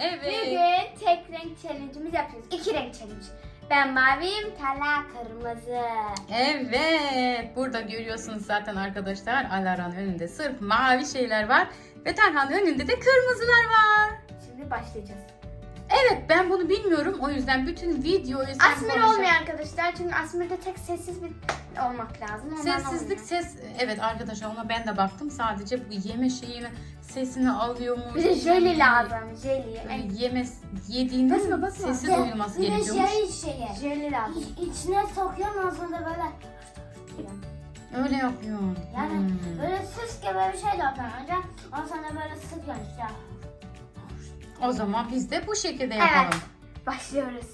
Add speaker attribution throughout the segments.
Speaker 1: Evet.
Speaker 2: Bugün tek renk challenge'ımız yapıyoruz. İki renk challenge. Ben maviyim, Talha kırmızı.
Speaker 1: Evet. Burada görüyorsunuz zaten arkadaşlar. Alara'nın önünde sırf mavi şeyler var. Ve Tarhan'ın önünde de kırmızılar var.
Speaker 2: Şimdi başlayacağız.
Speaker 1: Evet ben bunu bilmiyorum. O yüzden bütün videoyu sen
Speaker 2: Asmir olmuyor arkadaşlar. Çünkü Asmir'de tek sessiz bir olmak lazım. Ondan
Speaker 1: Sessizlik
Speaker 2: olmuyor.
Speaker 1: ses evet arkadaşlar ona ben de baktım sadece bu yeme şeyini sesini alıyormuş.
Speaker 2: Bir de jeli lazım. Jeli.
Speaker 1: Böyle yeme yediğinde
Speaker 2: Basma, basma.
Speaker 1: sesi
Speaker 2: Ya,
Speaker 1: duyulması
Speaker 3: Bir de
Speaker 1: gerekiyormuş.
Speaker 3: şey şeye.
Speaker 2: Jeli lazım.
Speaker 3: İ- içine sokuyorsun aslında böyle.
Speaker 1: Öyle yapıyorsun.
Speaker 3: Yani
Speaker 1: Hmm.
Speaker 3: böyle süs gibi bir şey de yapıyorsun önce. Ondan sonra böyle sıkıyorsun işte.
Speaker 1: O zaman biz de bu şekilde yapalım.
Speaker 2: Evet. Başlıyoruz.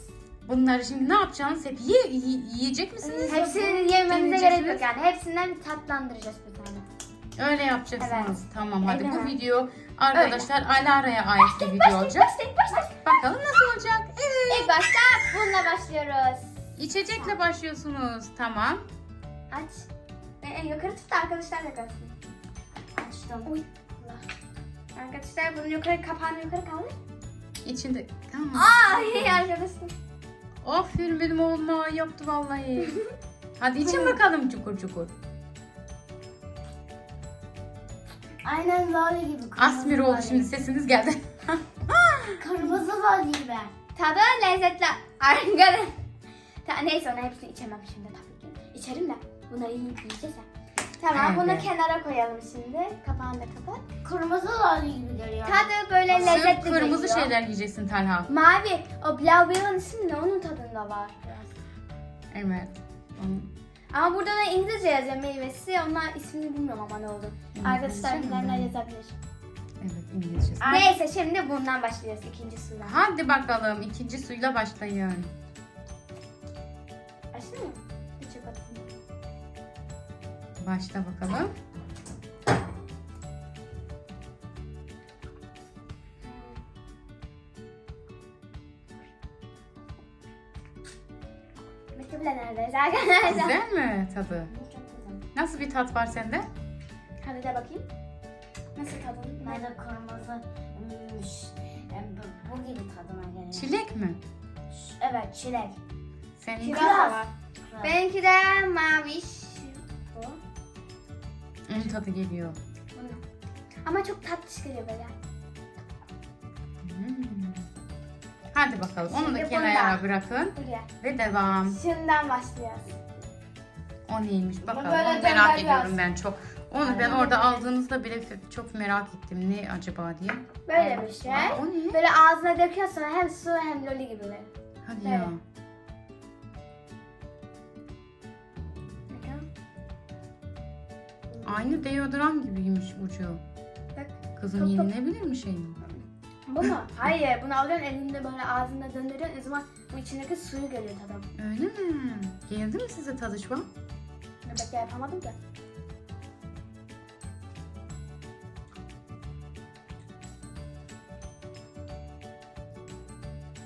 Speaker 1: Bunları şimdi ne yapacaksınız? Hep ye, yi- yiyecek misiniz?
Speaker 2: Hepsini yememize
Speaker 1: Deneyeceksiniz.
Speaker 2: gerek yok yani. Hepsinden tatlandıracağız bir tane.
Speaker 1: Öyle yapacaksınız. Tamam hadi
Speaker 2: Öyle
Speaker 1: bu
Speaker 2: mi?
Speaker 1: video arkadaşlar Alara'ya ait bir video olacak.
Speaker 2: başlayın, başlayın.
Speaker 1: Bakalım nasıl olacak? Evet.
Speaker 2: İlk başta bununla başlıyoruz.
Speaker 1: İçecekle başlıyorsunuz. Tamam.
Speaker 2: Aç. E, en yukarı tut da arkadaşlar da görsün.
Speaker 3: Açtım.
Speaker 2: Uy. Allah. Arkadaşlar bunun yukarı kapağını yukarı kaldır.
Speaker 1: İçinde. Tamam.
Speaker 2: Ay arkadaşlar.
Speaker 1: Aferin benim oğluma yaptı vallahi. Hadi için bakalım çukur çukur.
Speaker 3: Aynen loli gibi. kırmızı
Speaker 1: Asmir oldu
Speaker 3: loli.
Speaker 1: şimdi sesiniz geldi.
Speaker 3: Kırmızı loli gibi.
Speaker 2: Tadı lezzetli. Arkadaşlar. Ta, neyse onu hepsini içemem şimdi tabii ki. İçerim de bunları yiyip yiyeceğiz ya. Tamam bunu
Speaker 1: Evet.
Speaker 2: kenara koyalım şimdi. Kapağını da kapat.
Speaker 3: Kırmızı loli gibi geliyor.
Speaker 2: Tadı böyle
Speaker 1: Sırf
Speaker 2: lezzetli
Speaker 1: kırmızı
Speaker 2: geliyor.
Speaker 1: şeyler yiyeceksin Talha.
Speaker 2: Mavi. O Blaubeer'ın ismi ne? Onun tadında var biraz.
Speaker 1: Evet. Onun-
Speaker 2: Ama burada da İngilizce yazıyor meyvesi. Onlar ismini bilmiyorum ama ne oldu. Arkadaşlar
Speaker 1: mi?
Speaker 2: bilenler yazabilir.
Speaker 1: Evet İngilizce.
Speaker 3: Ay.
Speaker 2: Neyse şimdi bundan başlayacağız ikinci sudan.
Speaker 1: Hadi bakalım ikinci suyla başlayın. Başla bakalım.
Speaker 2: Bitti bile neredeyse arkadaşlar.
Speaker 1: Güzel mi tadı? Nasıl bir tat var sende?
Speaker 2: Hadi de bakayım. Nasıl tadın?
Speaker 3: Ben de kırmızı hmm, bu, bu gibi tadına geliyor.
Speaker 1: Çilek mi?
Speaker 3: Evet çilek.
Speaker 1: Senin
Speaker 2: Kiraz
Speaker 3: Kiraz.
Speaker 2: da var. Benimki de maviş.
Speaker 1: Onun tadı geliyor.
Speaker 2: Ama çok tatlış geliyor böyle.
Speaker 1: Hmm. Hadi bakalım onu da
Speaker 2: Şimdi
Speaker 1: kenara
Speaker 2: bundan.
Speaker 1: bırakın
Speaker 2: Buraya.
Speaker 1: ve devam.
Speaker 2: Şundan başlıyoruz.
Speaker 1: O neymiş bakalım
Speaker 2: böyle
Speaker 1: onu merak
Speaker 2: döner
Speaker 1: ediyorum
Speaker 2: biraz.
Speaker 1: ben çok. Onu ben orada aldığınızda bile çok merak ettim ne acaba diye.
Speaker 2: Böyle bir şey.
Speaker 1: Aa, o ne?
Speaker 2: Böyle ağzına döküyorsun hem su hem loli gibi.
Speaker 1: Hadi ya. Aynı deodorant gibiymiş ucu.
Speaker 2: Bak.
Speaker 1: Kızım yenilebilir mi şey mi?
Speaker 2: Bu mu? Hayır. Bunu alıyorsun elinde böyle ağzında döndürüyorsun. O zaman bu içindeki suyu geliyor tadım.
Speaker 1: Öyle mi? Geldi mi size an?
Speaker 2: Bekle yapamadım da.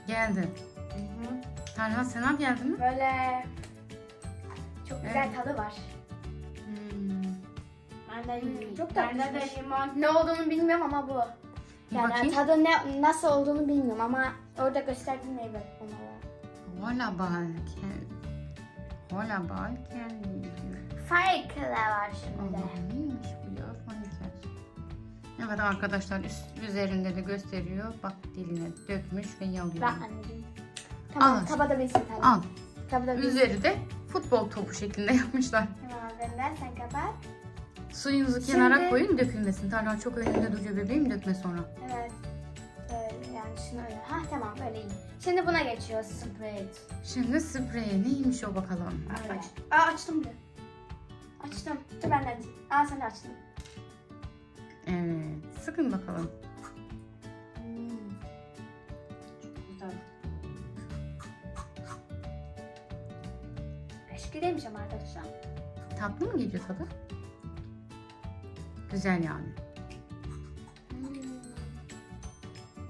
Speaker 1: Geldi. Talha sana geldi mi?
Speaker 2: Böyle çok güzel
Speaker 1: Evet.
Speaker 2: tadı var. Çok
Speaker 3: ben de
Speaker 2: tatlıymış.
Speaker 3: de limon.
Speaker 2: Ne olduğunu bilmiyorum ama bu. Yani
Speaker 1: bakayım.
Speaker 2: tadı ne nasıl olduğunu bilmiyorum ama orada gösterdiğim meyve onlara.
Speaker 1: Hola balken. Hola balken.
Speaker 2: Farklı var şimdi.
Speaker 1: Allah neymiş bu ya? Faniker. Evet arkadaşlar üst, üzerinde de gösteriyor. Bak diline dökmüş ve yalıyor.
Speaker 2: Bak anneciğim. Tamam
Speaker 1: Al.
Speaker 2: kabada bilsin tadı.
Speaker 1: Al.
Speaker 2: Kabada bilsin.
Speaker 1: Üzeri de futbol topu şeklinde yapmışlar. Suyunuzu
Speaker 2: Şimdi-
Speaker 1: kenara koyun dökülmesin. Talha çok önünde duruyor bebeğim dökme sonra.
Speaker 2: Evet. Böyle yani şunu öyle. Ha tamam böyle iyi. Şimdi buna geçiyoruz.
Speaker 3: Sprey.
Speaker 1: Şimdi sprey neymiş o bakalım.
Speaker 2: Öyle. Aa açtım bile. Açtım. Dur ben de açayım. Aa sen de açtın.
Speaker 1: Evet sıkın bakalım.
Speaker 3: Hmm. Çok güzel.
Speaker 2: Eşki değilmiş ama arkadaşlar.
Speaker 1: Tatlı mı geliyor tadı? Güzel yani.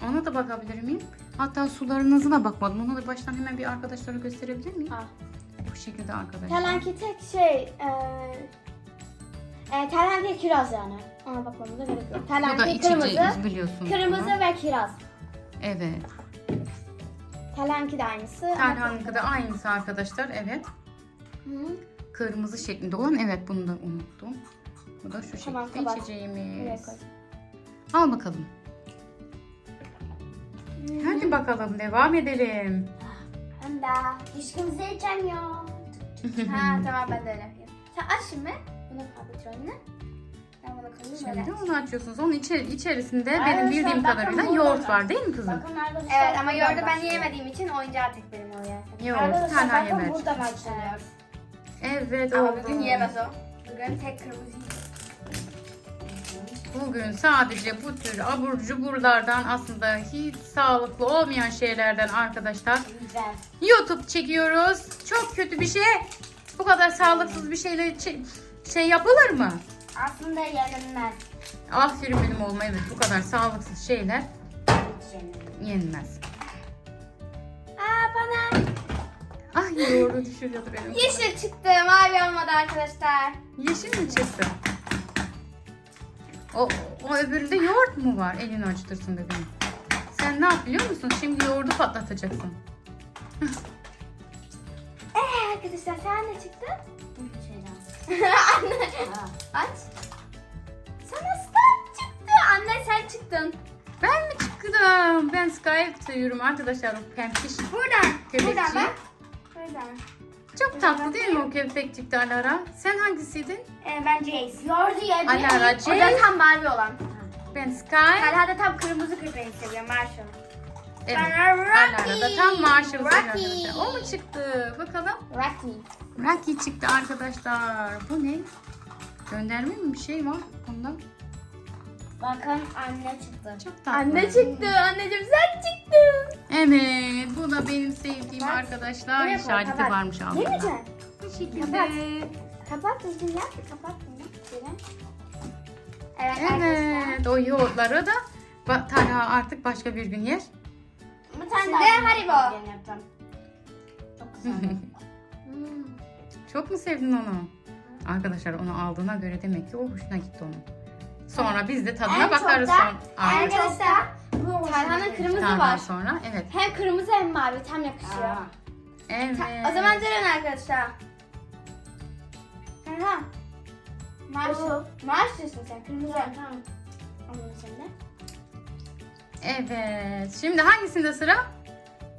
Speaker 1: Ona da bakabilir miyim? Hatta sularınızı da bakmadım. Onu da baştan hemen bir arkadaşlara gösterebilir miyim?
Speaker 2: Aa.
Speaker 1: Bu şekilde arkadaşlar.
Speaker 2: Talanki tek şey e, e, talanki kiraz yani. Ona bakmamıza gerek yok.
Speaker 1: Bu da içeceğiz
Speaker 2: kırmızı,
Speaker 1: biliyorsunuz.
Speaker 2: kırmızı
Speaker 1: bunu.
Speaker 2: ve kiraz.
Speaker 1: Evet.
Speaker 2: Talhan'ınki de aynısı.
Speaker 1: Talhan'ınki de aynısı arkadaşlar. Evet.
Speaker 2: Hı.
Speaker 1: Kırmızı şeklinde olan. Evet bunu da unuttum. Da şu
Speaker 2: Tamam,
Speaker 1: şekilde
Speaker 2: kapat.
Speaker 1: içeceğimiz.
Speaker 2: Buraya koy.
Speaker 1: Al bakalım. Hadi bakalım devam edelim.
Speaker 3: Ben de hiç kimse içemiyor.
Speaker 2: Ha tamam ben de öyle yapayım. Sen aç şimdi. Bunu kaldır önüne. Ben bunu koyayım
Speaker 1: Şimdi onu açıyorsunuz. Onun içeri, içerisinde benim
Speaker 3: Arkadaşlar,
Speaker 1: bildiğim
Speaker 3: bakın
Speaker 1: kadarıyla
Speaker 3: burada
Speaker 1: yoğurt var değil mi kızım?
Speaker 3: Bakın arkadaşlar.
Speaker 2: Evet ama yoğurdu ben yiyemediğim için oyuncağı tek benim oluyor.
Speaker 1: Yoğurt
Speaker 3: Arkadaşlar
Speaker 1: Talha
Speaker 3: bakın
Speaker 1: yemer.
Speaker 3: buradan açılıyor.
Speaker 1: Evet
Speaker 2: Ama
Speaker 1: oldu.
Speaker 2: bugün yiyemez o. Bugün tek kırmızı yiyecek.
Speaker 1: Bugün sadece bu tür abur cuburlardan aslında hiç sağlıklı olmayan şeylerden arkadaşlar
Speaker 3: Güzel.
Speaker 1: YouTube çekiyoruz. Çok kötü bir şey. Bu kadar sağlıksız bir şeyle şey yapılır mı?
Speaker 3: Aslında yenilmez.
Speaker 1: Aferin benim olma evet bu kadar sağlıksız şeyler
Speaker 3: yenilmez.
Speaker 1: yenmez.
Speaker 2: Aa bana
Speaker 1: Ay yoğurdu düşürüyordu benim.
Speaker 2: yeşil çıktı. Mavi olmadı arkadaşlar.
Speaker 1: Yeşil mi çıktı? O, o öbüründe yoğurt mu var? Elini açtırsın bebeğim. Sen ne yap biliyor musun? Şimdi yoğurdu patlatacaksın.
Speaker 2: Ee arkadaşlar sen ne çıktı?
Speaker 3: Aa,
Speaker 2: Aç. Sana Star çıktı. Anne sen çıktın.
Speaker 1: Ben mi çıktım? Ben Skype seviyorum arkadaşlar. O pempiş.
Speaker 2: Buradan.
Speaker 1: Köpekçi.
Speaker 2: Buradan bak. Buradan.
Speaker 1: Çok tatlı değil mi o köpekçikti Alara? Sen hangisiydin?
Speaker 2: Ee, ben Jace.
Speaker 3: Yoğurdu yiyebilir
Speaker 1: Alara?
Speaker 2: O da tam mavi olan.
Speaker 1: Ben Sky.
Speaker 2: Talha da tam kırmızı köpeği seviyor Marshall.
Speaker 1: Evet.
Speaker 2: Ben Rocky.
Speaker 1: Alara da tam Marshall
Speaker 2: Rocky.
Speaker 1: O mu çıktı? Bakalım.
Speaker 2: Rocky.
Speaker 1: Rocky çıktı arkadaşlar. Bu ne? Gönderme mi bir şey var bundan?
Speaker 3: Bakın anne çıktı.
Speaker 1: Çok tatlı.
Speaker 2: Anne çıktı. Anneciğim sen çıktın.
Speaker 1: Evet. Bu da benim sevdiğim
Speaker 2: Bak.
Speaker 1: arkadaşlar.
Speaker 2: Buraya koy,
Speaker 1: İşareti
Speaker 2: kapat.
Speaker 1: varmış altında.
Speaker 2: Yemeyeceksin.
Speaker 1: Bu şekilde.
Speaker 2: Kapat. Kapat düzgün yap. Kapat bunu. Şöyle. Evet, arkadaşlar.
Speaker 1: Evet. O yoğurtları da ba- Talha artık başka bir gün yer.
Speaker 3: Bir tane
Speaker 2: Şimdi
Speaker 3: daha
Speaker 2: Haribo.
Speaker 3: Çok güzel.
Speaker 2: Hmm.
Speaker 1: Çok mu sevdin onu? Arkadaşlar onu aldığına göre demek ki o hoşuna gitti onun. Sonra biz de tadına
Speaker 3: En çok
Speaker 1: bakarız
Speaker 3: da-
Speaker 1: son.
Speaker 3: en çok
Speaker 2: Arkadaşlar
Speaker 3: Bu hoşuma
Speaker 2: Talha'nın
Speaker 3: gitti.
Speaker 2: kırmızı
Speaker 1: Talha
Speaker 2: var.
Speaker 1: sonra evet.
Speaker 2: Hem kırmızı hem mavi tam yakışıyor.
Speaker 3: Aa,
Speaker 1: Evet.
Speaker 2: Ta- o zaman durun arkadaşlar. Talha. Maaş, maaş diyorsun sen kırmızı.
Speaker 3: Tamam tamam.
Speaker 2: Anladım sen de.
Speaker 1: Evet. Şimdi hangisinde sıra?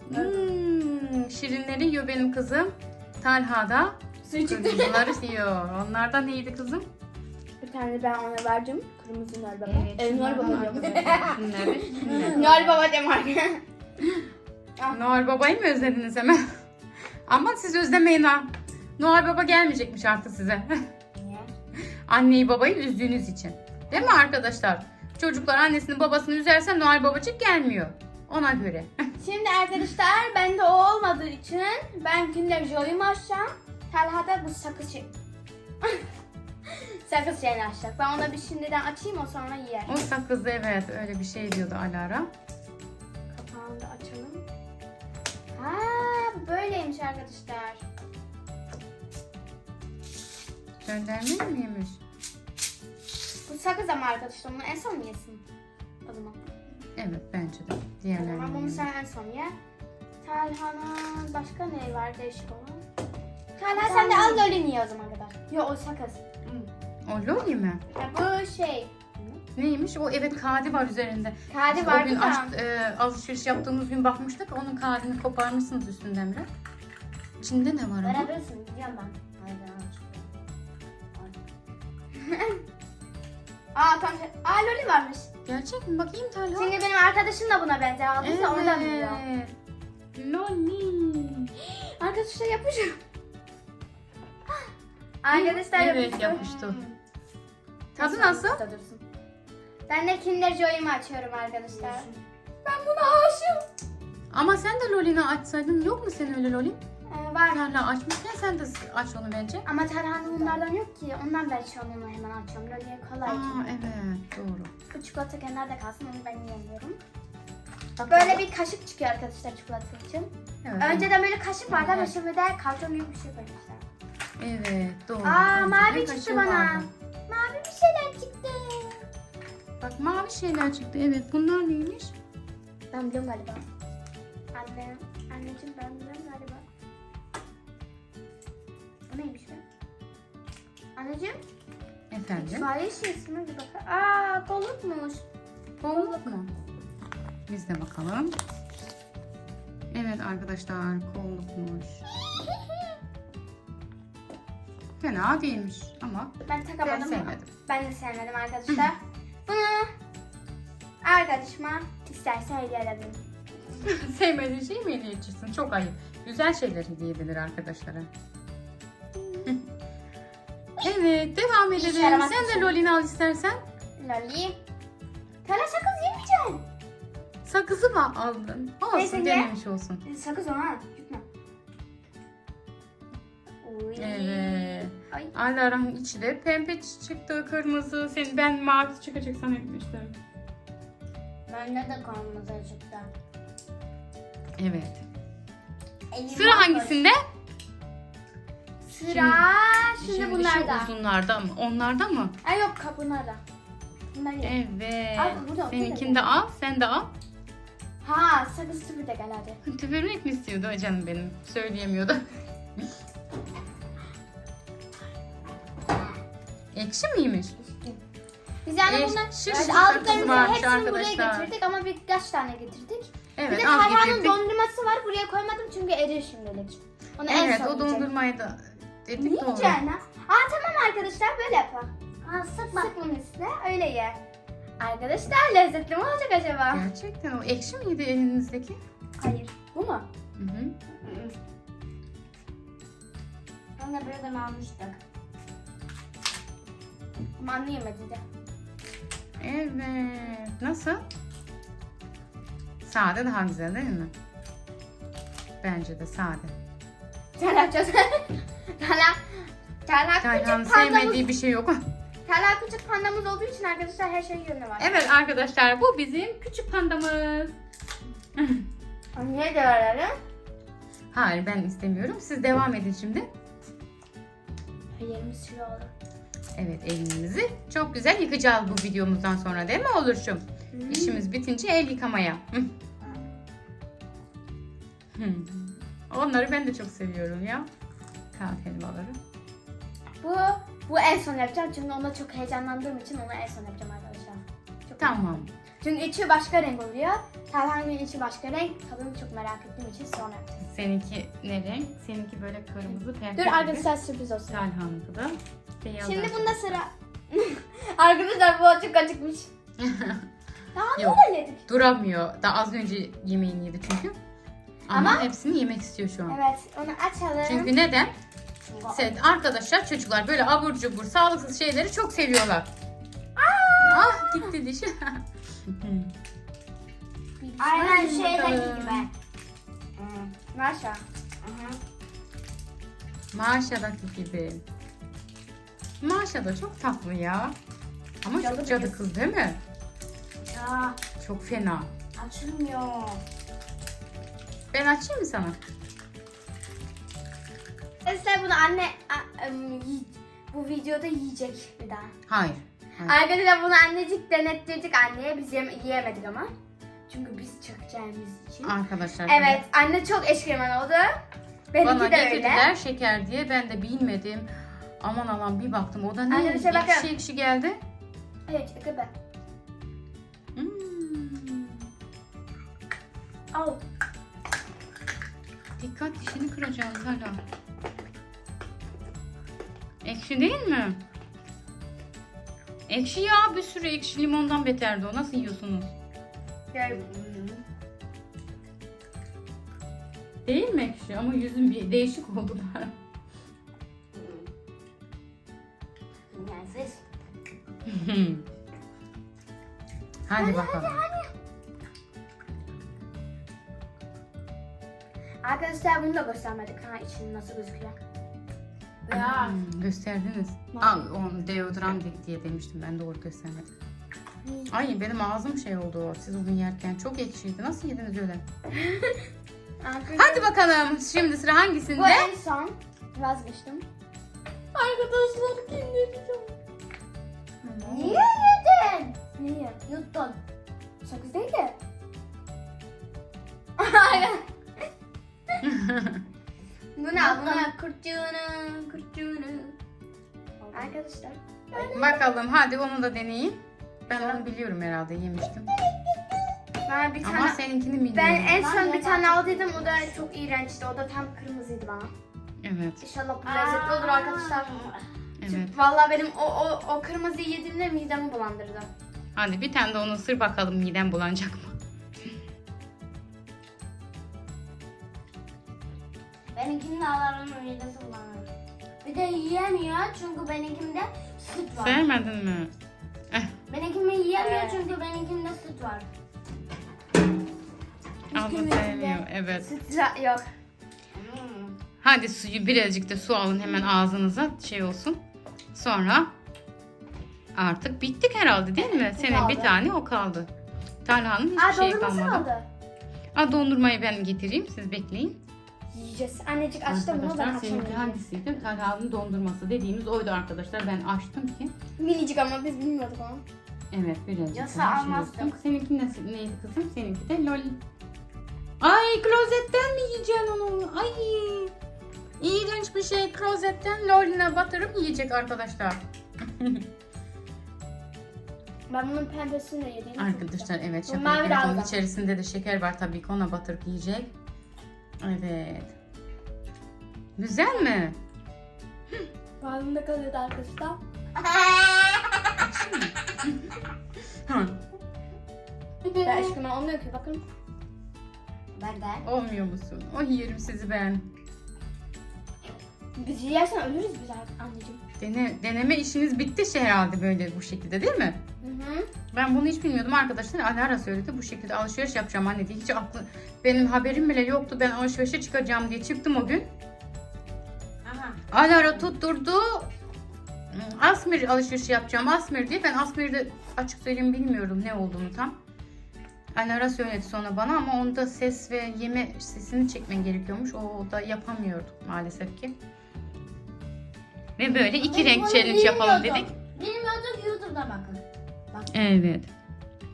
Speaker 1: Hmm, şirinleri yiyor benim kızım. Talha da
Speaker 2: Suyu
Speaker 1: kırmızıları yiyor. Onlardan neydi kızım?
Speaker 2: Tane ben ona verdim. Kırmızı Nor Baba.
Speaker 1: Evet,
Speaker 2: Nor
Speaker 1: şunlardan
Speaker 2: Baba diyorum. Baba diyorum arkadaşlar.
Speaker 1: Noel Baba'yı mı özlediniz hemen? Ama siz özlemeyin ha. Noel Baba gelmeyecekmiş artık size.
Speaker 3: Niye?
Speaker 1: Anneyi babayı üzdüğünüz için. Değil mi arkadaşlar? Çocuklar annesini babasını üzerse Noel Babacık gelmiyor. Ona göre.
Speaker 2: Şimdi arkadaşlar bende o olmadığı için ben Kinder Joy'umu açacağım. Talha da bu sakız şey... sakız şeyini açacak. Ben ona bir şimdiden açayım o sonra yer.
Speaker 1: o sakızda evet öyle bir şey diyordu Alara.
Speaker 2: Kapağını da açalım. Ha böyleymiş arkadaşlar.
Speaker 1: Gönderme miymiş?
Speaker 2: Bu sakız ama arkadaşlar bunu en son mu yesin? O zaman.
Speaker 1: Evet bence de. Diğerlerini
Speaker 2: bunu
Speaker 1: yemiş.
Speaker 2: sen en son ye. Talha'nın başka ne var değişik olan? Talha sen de al lolini ye o zaman kadar. Yo o sakız.
Speaker 1: O Loli mi?
Speaker 2: Ya bu şey.
Speaker 1: Neymiş? O evet kağıdı var üzerinde.
Speaker 2: Kadi
Speaker 1: o
Speaker 2: vardı
Speaker 1: gün aç- e, alışveriş yaptığımız gün bakmıştık. Onun kağıdını koparmışsınız üstünden biraz. İçinde ne var ama?
Speaker 3: Verebilirsin biliyorum ben.
Speaker 2: Aa tam şey. Aa loli varmış.
Speaker 1: Gerçek mi? Bakayım Talha.
Speaker 2: Şimdi benim arkadaşım da buna benzer aldıysa ondan biliyor.
Speaker 1: Evet. Loli.
Speaker 2: Arkadaşlar yapışıyor. Arkadaşlar
Speaker 1: Evet, yapıştı. Tadı nasıl?
Speaker 2: Ben de Kinder Joy'umu açıyorum arkadaşlar. Ben buna aşığım.
Speaker 1: Ama sen de Loli'ni açsaydın. Yok mu senin öyle Loli?
Speaker 2: Ee, var.
Speaker 1: Talha açmışken sen de aç onu bence.
Speaker 2: Ama Tarhan'ın bunlardan yok ki. Ondan ben şu an onu hemen açıyorum. Loli'ye kolay
Speaker 1: Aa
Speaker 2: ki.
Speaker 1: evet doğru.
Speaker 2: Bu çikolata kenarda kalsın onu ben yiyemiyorum.
Speaker 1: Bak,
Speaker 2: Böyle
Speaker 1: bak.
Speaker 2: bir kaşık çıkıyor arkadaşlar çikolata için.
Speaker 1: Evet.
Speaker 2: Önceden böyle kaşık vardı ama
Speaker 1: Evet.
Speaker 2: şimdi de karton gibi bir şey koymuşlar.
Speaker 1: Evet doğru.
Speaker 2: Aa
Speaker 1: Önceden
Speaker 2: mavi çıktı bana.
Speaker 1: vardı. Bak mavi şeyler çıktı. Evet bunlar neymiş?
Speaker 2: Ben biliyorum galiba. Anne, anneciğim ben biliyorum galiba. Bu neymiş be? Anneciğim,
Speaker 1: Efendim?
Speaker 2: itfaiye mi? Bir bakın. Aa, kollukmuş.
Speaker 1: Kolluk mu? Biz de bakalım. Evet arkadaşlar kollukmuş. Fena değilmiş ama
Speaker 2: Ben
Speaker 1: ben
Speaker 2: takamadım. ama
Speaker 1: sevmedim.
Speaker 2: Ben de sevmedim arkadaşlar. Bunu arkadaşıma isterse hediye edebilirim.
Speaker 1: Sevmediğin şeyi mi hediye edeceksin? Çok ayıp. Güzel şeyler hediye edilir arkadaşlara. evet devam edelim.
Speaker 2: yaramaz
Speaker 1: Sen de
Speaker 2: şey.
Speaker 1: lolini al istersen.
Speaker 2: Loli. Tala sakız yemeyeceksin.
Speaker 1: Sakızı mı aldın? Olsun
Speaker 2: Neyse, ye.
Speaker 1: denemiş olsun.
Speaker 2: Sakız o ha. Yutma.
Speaker 1: Evet.
Speaker 2: Ay.
Speaker 1: Alarm içi de pembe çıktı, kırmızı. Sen, ben mavi çıkacak sanmıştım.
Speaker 3: Bende de kırmızı çıktı.
Speaker 1: Evet.
Speaker 3: Elim
Speaker 1: Sıra
Speaker 3: bomboş.
Speaker 1: hangisinde?
Speaker 2: Sıra şimdi, bunlarda.
Speaker 1: Şu uzunlarda mı? Onlarda mı?
Speaker 2: Ay yok bunlarda. Bunlar yok.
Speaker 1: Evet.
Speaker 2: Al, burada,
Speaker 1: Seninkini de al, sen de al.
Speaker 2: Ha sakız sıfır da gel hadi.
Speaker 1: Tüpürmek mi istiyordu o canım benim? Söyleyemiyordu. Ekşi miymiş?
Speaker 2: Biz yani
Speaker 1: Ee,
Speaker 2: bunlar aldıklarımızı
Speaker 1: varmış
Speaker 2: hepsini buraya
Speaker 1: arkadaşlar.
Speaker 2: getirdik ama birkaç tane getirdik. bir
Speaker 1: Evet
Speaker 2: de
Speaker 1: getirdik.
Speaker 2: dondurması var. Buraya koymadım çünkü erir şimdilik. Onu en
Speaker 1: Evet
Speaker 2: son
Speaker 1: o
Speaker 2: yiyeceğim.
Speaker 1: dondurmayı da dedik
Speaker 2: Niye
Speaker 1: doğru.
Speaker 2: yiyeceksin? Aa tamam arkadaşlar böyle yapalım.
Speaker 3: Aa, sıkma.
Speaker 2: Sık bunun üstüne öyle ye. Arkadaşlar lezzetli mi olacak acaba?
Speaker 1: Gerçekten o ekşi miydi elinizdeki?
Speaker 2: Hayır. Bu mu?
Speaker 1: Hı hı.
Speaker 3: Ben de bir gün almıştık.
Speaker 2: Ama anne yemedi de.
Speaker 1: Evet. Nasıl? Sade daha güzel değil mi? Bence de sade.
Speaker 2: Tala çok... Tala... Tala
Speaker 1: Taylan'ın
Speaker 2: küçük pandamız...
Speaker 1: sevmediği bir şey yok.
Speaker 2: Tala küçük pandamız olduğu için arkadaşlar her şey yönü var.
Speaker 1: Evet arkadaşlar bu bizim küçük pandamız.
Speaker 2: Niye de?
Speaker 1: Hayır ben istemiyorum. Siz devam edin şimdi.
Speaker 2: Yerimiz oldu.
Speaker 1: Evet elimizi çok güzel yıkayacağız bu videomuzdan sonra değil mi Olurşum?
Speaker 2: Hmm.
Speaker 1: İşimiz bitince el yıkamaya. Onları ben de çok seviyorum ya. Kağıt helvaları.
Speaker 2: Bu bu en son yapacağım çünkü onda çok heyecanlandığım için onu en son yapacağım arkadaşlar. Çok
Speaker 1: Tamam.
Speaker 2: Çünkü içi başka renk oluyor. Talhan'ın içi başka renk. Tadını çok merak ettiğim için sonra yapacağım.
Speaker 1: Seninki ne renk? Seninki böyle kırmızı pembe.
Speaker 2: Dur arkadaşlar sürpriz olsun.
Speaker 1: Talhan'ınki da beyaz.
Speaker 2: Şimdi
Speaker 1: arkadaşlar.
Speaker 2: bunda sıra. arkadaşlar bu çok acıkmış. Daha
Speaker 1: Yok.
Speaker 2: ne yedik?
Speaker 1: Duramıyor. Daha az önce yemeğini yedi çünkü. Ama,
Speaker 2: Ama-
Speaker 1: hepsini yemek istiyor şu an.
Speaker 2: Evet onu açalım.
Speaker 1: Çünkü neden? Sen, arkadaşlar çocuklar böyle abur cubur sağlıksız şeyleri çok seviyorlar. Ah gitti diş.
Speaker 3: Aynen şeydeki
Speaker 1: bakalım.
Speaker 3: gibi.
Speaker 2: Maşa.
Speaker 3: Aha.
Speaker 1: Maşa'daki gibi. Maşa da çok tatlı ya. Ama
Speaker 2: Cadı
Speaker 1: çok cadı
Speaker 2: kız.
Speaker 1: kız değil mi?
Speaker 3: Ya
Speaker 1: Çok fena.
Speaker 3: açılmıyor.
Speaker 1: Ben açayım mı sana?
Speaker 2: Arkadaşlar bunu anne a- ım, yi- bu videoda yiyecek bir daha.
Speaker 1: Hayır. Hayır.
Speaker 2: Arkadaşlar bunu annecik denettirdik anneye. Biz yeme- yiyemedik ama. Çünkü biz çökeceğimiz için.
Speaker 1: Arkadaşlar.
Speaker 2: Evet anne çok eşkırman oldu. Benimki
Speaker 1: Bana
Speaker 2: de öyle.
Speaker 1: getirdiler şeker diye ben de bilmedim. Aman aman bir baktım o da ne?
Speaker 2: Arkadaşlar bakın.
Speaker 1: Ekşi ekşi geldi.
Speaker 2: Evet çıktı be.
Speaker 1: Hmm.
Speaker 2: Al.
Speaker 1: Dikkat dişini kıracağız hala. Ekşi değil mi? Ekşi ya bir sürü ekşi limondan beterdi o. Nasıl yiyorsunuz?
Speaker 2: Gel.
Speaker 1: Değil mi ekşi? Ama yüzüm bir değişik oldu bari. Hadi bakalım.
Speaker 2: Arkadaşlar bunu da göstermedik. Ha içinin nasıl gözüküyor. Ya.
Speaker 1: Hmm, gösterdiniz. Aa, onu deodorant diye demiştim ben doğru göstermedim. Ay benim ağzım şey oldu siz onu yerken çok ekşiydi. Nasıl yediniz öyle?
Speaker 2: Arkadaşlar,
Speaker 1: Hadi bakalım şimdi sıra
Speaker 2: Bu
Speaker 1: hangisinde?
Speaker 2: en son. Vazgeçtim. Arkadaşlar kim yiyeceğim?
Speaker 3: Niye yedin?
Speaker 2: Niye?
Speaker 3: Yuttun.
Speaker 2: Sakız değil de. Buna buna kurtçuğunu kurtçuğunu. Arkadaşlar.
Speaker 1: Bakalım hadi onu da deneyeyim. Ben onu biliyorum herhalde yemiştim.
Speaker 2: Ben bir tane
Speaker 1: Ama seninkini bilmiyorum.
Speaker 2: ben en son
Speaker 3: Ben
Speaker 2: bir tane aldıydım. O da çok iğrençti. O da tam kırmızıydı bana.
Speaker 1: Evet,
Speaker 2: İnşallah bu lezzetli olur arkadaşlar.
Speaker 1: Evet.
Speaker 2: Vallahi benim o, o, o kırmızıyı yediğimde midemi bulandırdı.
Speaker 1: Hadi bir tane de onu ısır bakalım midem bulanacak mı?
Speaker 3: Benimkinin ağlarının midesi bulanır. Bir de yiyemiyor çünkü benimkinde süt var.
Speaker 1: Sevmedin mi? Eh,
Speaker 3: Benimkini yiyemiyor
Speaker 2: Evet.
Speaker 3: çünkü benimkinde süt var.
Speaker 2: Üstümüzde
Speaker 1: sevmiyor. Evet.
Speaker 2: Süt yok.
Speaker 1: Hadi suyu birazcık da su alın hemen ağzınıza şey olsun. Sonra artık bittik herhalde değil mi? Senin bir
Speaker 2: kaldı.
Speaker 1: tane o kaldı. Talha'nın hiçbir
Speaker 2: Aa
Speaker 1: şey kalmadı.
Speaker 2: kaldı.
Speaker 1: Aa, dondurmayı ben getireyim siz bekleyin.
Speaker 2: Yiyeceğiz. Annecik açtı bunu ben
Speaker 1: Arkadaşlar
Speaker 2: akşam
Speaker 1: seninki hangisiydi? Talha'nın dondurması dediğimiz oydu arkadaşlar. Ben açtım ki.
Speaker 2: Minicik ama biz bilmiyorduk onu.
Speaker 1: Evet birazcık
Speaker 3: almazdık.
Speaker 1: yaptım. Seninki nasıl, neydi kızım? Seninki de lol. Ay klozetten mi yiyeceksin onu? Ay. İğrenç bir şey. Klozetten loline batırıp yiyecek arkadaşlar.
Speaker 2: Ben bunun pembesini de yedim.
Speaker 1: Arkadaşlar evet
Speaker 2: Bu mavi.
Speaker 1: Onun
Speaker 2: dalga.
Speaker 1: içerisinde de şeker var tabii ki ona batırıp yiyecek. Evet. Güzel mi?
Speaker 2: Kalbimde kalıyordu arkadaşlar.
Speaker 1: Hı.
Speaker 2: Ben aşkıma olmuyor ki bakın.
Speaker 3: Ben de.
Speaker 1: Olmuyor musun? O yerim sizi ben.
Speaker 2: Biz yersen ölürüz biz anneciğim.
Speaker 1: Dene, deneme işiniz bitti şey herhalde böyle bu şekilde değil mi?
Speaker 2: Hı hı.
Speaker 1: Ben bunu hiç bilmiyordum arkadaşlar. Alara söyledi bu şekilde alışveriş yapacağım anne diye. Hiç aklı, benim haberim bile yoktu. Ben alışverişe çıkacağım diye çıktım o gün.
Speaker 3: Aha.
Speaker 1: Alara tutturdu. Asmir alışverişi yapacağım. Asmir diye. Ben Asmir'de açık söyleyeyim bilmiyorum ne olduğunu tam. Alara söyledi sonra bana ama onda ses ve yeme sesini çekmen gerekiyormuş. O da yapamıyorduk maalesef ki. Ve böyle iki renk
Speaker 3: bunu
Speaker 1: challenge yapalım
Speaker 3: bilmiyordum.
Speaker 1: dedik.
Speaker 3: Bilmiyorduk YouTube'da bakın.
Speaker 1: Evet.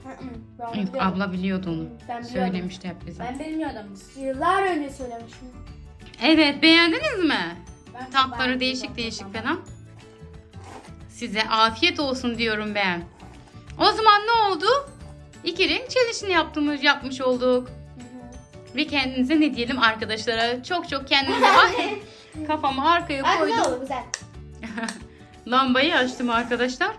Speaker 2: Ben onu
Speaker 1: Evet,
Speaker 2: biliyorum.
Speaker 1: abla biliyordu onu.
Speaker 2: Ben biliyordum.
Speaker 1: Söylemişti hep bize.
Speaker 2: Ben bilmiyordum. Yıllar önce söylemişim.
Speaker 1: Evet beğendiniz mi?
Speaker 3: Ben
Speaker 1: Tatları değişik
Speaker 3: dondurma.
Speaker 1: değişik falan. Size afiyet olsun diyorum ben. O zaman ne oldu? İki renk challenge'ını yaptığımız yapmış olduk. Ve kendinize ne diyelim arkadaşlara? Çok çok kendinize Ay, kafamı arkaya
Speaker 2: Ay güzel
Speaker 1: koydum.
Speaker 2: oldu güzel.
Speaker 1: Lambayı açtım arkadaşlar.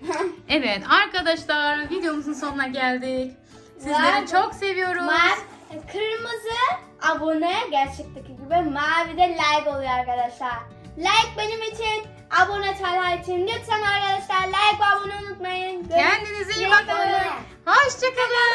Speaker 1: Evet arkadaşlar videomuzun sonuna geldik. Sizleri çok seviyoruz.
Speaker 2: Mavi, kırmızı abone gerçekteki gibi mavi de like oluyor arkadaşlar. Like benim için, abone Talha için. Lütfen arkadaşlar like ve abone unutmayın.
Speaker 1: Kendinize iyi bakın.
Speaker 2: üzere.
Speaker 1: Hoşçakalın.